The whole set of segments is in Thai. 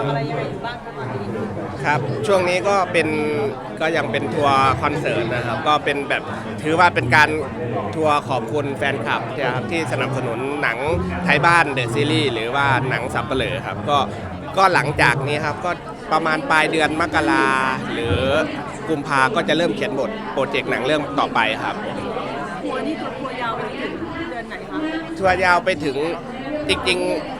ทำอะไรยังไงอยู่บ้างคะตอนนี้ครับ ช่วงนี้ก็เป็นก็ยังเป็นทัวร์คอนเสิร์ตนะครับ ก็เป็นแบบถือว่าเป็นการทัวร์ขอบคุณแฟนคลับนะครับที่สนับสนุนหนังไทยบ้านเดอะซีรีส์หรือว่าหนังสับเปลือครับก็ก็หลังจากนี้ครับก็ประมาณปลายเดือนมกราหรือกุมภาก็จะเริ่มเขียนบทโปรเจกต์หนังเรื่องต่อไปครับ ทัวร์นี่ทัวร์ทัวร์ยาวไปถึงเดือนไหนคะ ทัวร์ยาวไปถึงจริงข้ามปีเลยเนาะๆ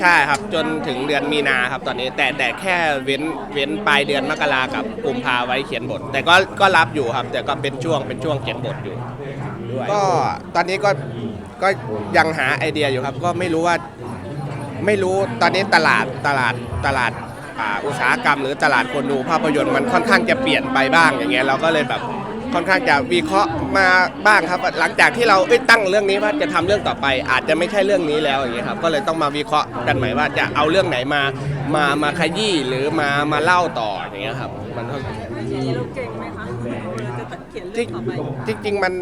ใช่ครับจนถึงเดือนมีนาครับตอนนี้แต่แต่แค่เว้นเว้นปลายเดือนมกรากับกุมภาไว้เขียนบท แต่ก็ก็รับอยู่ครับ แต่ก็เป็นช่วงเป็นช่วงเขียนบทอยู่ด้วยก็ตอนนี้ก็ก็ยังหาไอเดียอยู่ครับ ก็ไม่รู้ว่าไม่รู้ตอนนี้ตลาดตลาดตลาดอ่าอุตสาหกรรม หรือตลาดคนดูภาพยนตร์มันค่อนข้างจะเปลี่ยนไปบ้างอย่างเงี้ยเราก็เลยแบบ ค่อนข้างจะวิเคราะห์มาบ้างครับ หลังจากที่เราเอ้ยตั้งเรื่องนี้ว่าจะทำเรื่องต่อไป อาจจะไม่ใช่เรื่องนี้แล้วอย่างเงี้ยครับก็เลยต้องมาวิเคราะห์กันใหม่ว่าจะเอาเรื่องไหนมามามาขยี้หรือมามาเล่าต่ออย่างเงี้ยครับมันก็อย่างนี้เราเก่งไหมคะเวลาจะตัดเขียนเรื่องต่อไปจริงจริงๆมัน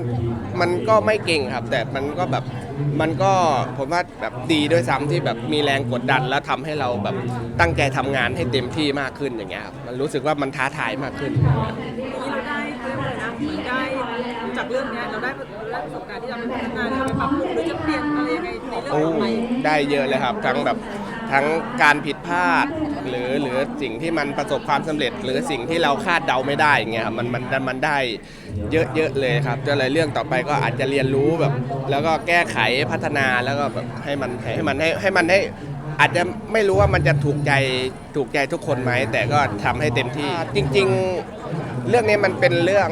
มันก็ไม่เก่งครับ แต่มันก็แบบมันก็ผมว่าแบบดีด้วยซ้ำที่แบบมีแรงกดดันแล้วทำให้เราแบบตั้งใจทำงานให้เต็มที่มากขึ้นอย่างเงี้ยครับมันรู้สึกว่ามันท้าทายมากขึ้นอย่างนี้เราได้เขาเรีย กว่าอะไรนะเหมือนได้จากเรื่องเนี้ยเราได้เราได้ประสบการณ์ที่เราไปพัฒนาหรือเราไปปรับปรุงหรือจะเปลี่ยนอะไรยังไงในเรื่องโอ้ต่อไปได้เยอะเลยครับ ทั้งแบบทั้งการผิดพลาด หรือหรือสิ่งที่มันประสบความสำเร็จ หรือสิ่งที่เราคาดเดาไม่ได้อย่างเงี้ยครับมันมันมันได้เยอะเยอะเลยครับก็เลยเรื่องต่อไปก็อาจจะเรียนรู้แบบ แล้วก็แก้ไขพัฒนาแล้วก็แบบให้มันให้มันให้ให้มันให้อาจจะไม่รู้ว่ามันจะถูกใจถูกใจทุกคนไหมแต่ก็ทำให้เต็มที่จริง ๆ เรื่องนี้มันเป็นเรื่อง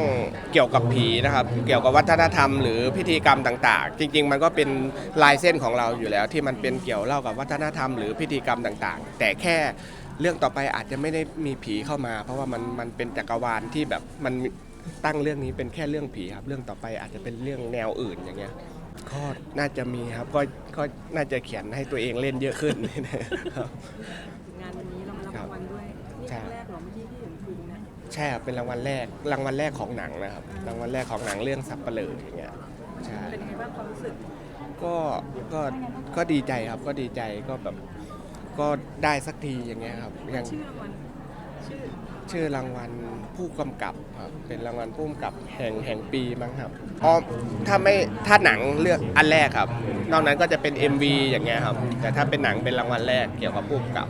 เกี่ยวกับผีนะครับ เกี่ยวกับวัฒนธรรมหรือพิธีกรรมต่างๆ จริง ๆ มันก็เป็นลายเส้นของเราอยู่แล้ว ที่มันเป็นเกี่ยวเล่ากับวัฒนธรรมหรือพิธีกรรมต่างๆ แต่แค่เรื่องต่อไปอาจจะไม่ได้มีผีเข้ามา เพราะว่ามันมันเป็นจักรวาลที่แบบมันตั้งเรื่องนี้เป็นแค่เรื่องผีครับ เรื่องต่อไปอาจจะเป็นเรื่องแนวอื่นอย่างเงี้ยก็น่าจะมีครับก็ก็น่าจะเขียนให้ตัวเองเล่นเยอะขึ้นครับงานวันนี้เรามารับรางวัลด้วย ใช่ครั้งแรกเหรอเมื่อกี้ที่เห็นคุยนะใช่ครับเป็นรางวัลแรกรางวัลแรกของหนังนะครับรางวัลแรกของหนังเรื่องสับเปลืออย่างเงี้ยใช่เป็นยังไงบ้างความรู้สึกก็ก็ก็ดีใจครับก็ดีใจก็แบบก็ได้สักทีอย่างเงี้ยครับอย่าง ชื่อรางวัลชื่อชื่อรางวัลผู้กำกับครับเป็นรางวัลผู้กำกับแห่งแห่งปีมั้งครับอ๋อถ้าไม่ถ้าหนังเลือกอันแรกครับ นอกนั้นก็จะเป็น MV อย่างเงี้ยครับ แต่ถ้าเป็นหนังเป็นรางวัลแรกเกี่ยวกับผู้กำกับ